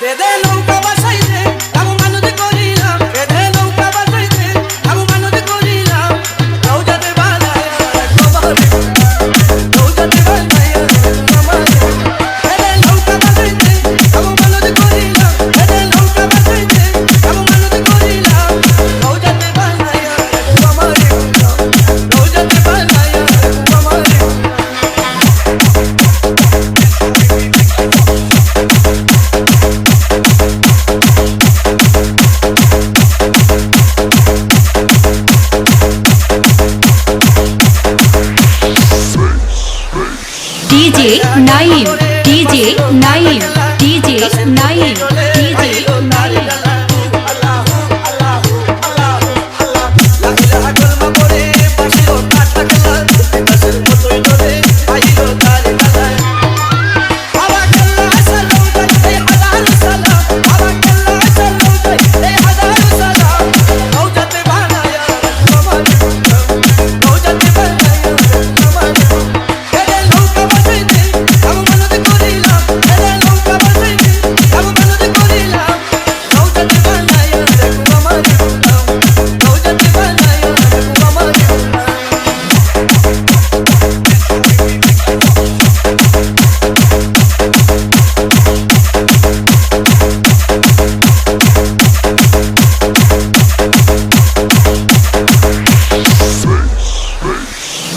দে দে নৌকা বাসাই দে DJ Naim DJ Naim DJ Naim.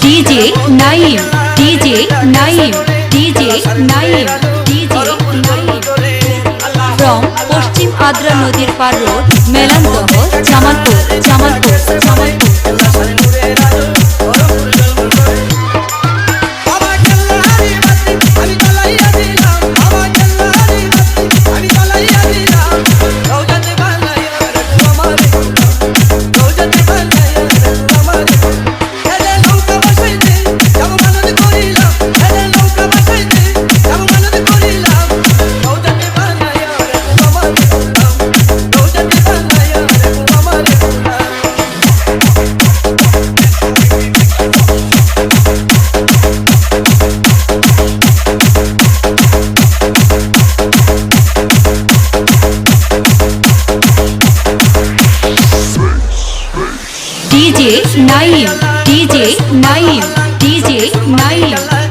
DJ Naim DJ Naim DJ Naim DJ Naim. From পশ্চিম আদ্রা নদীর পার road Melandaha, Jamalpur Jamalpur Jamalpur. DJ Naim DJ Naim DJ Naim.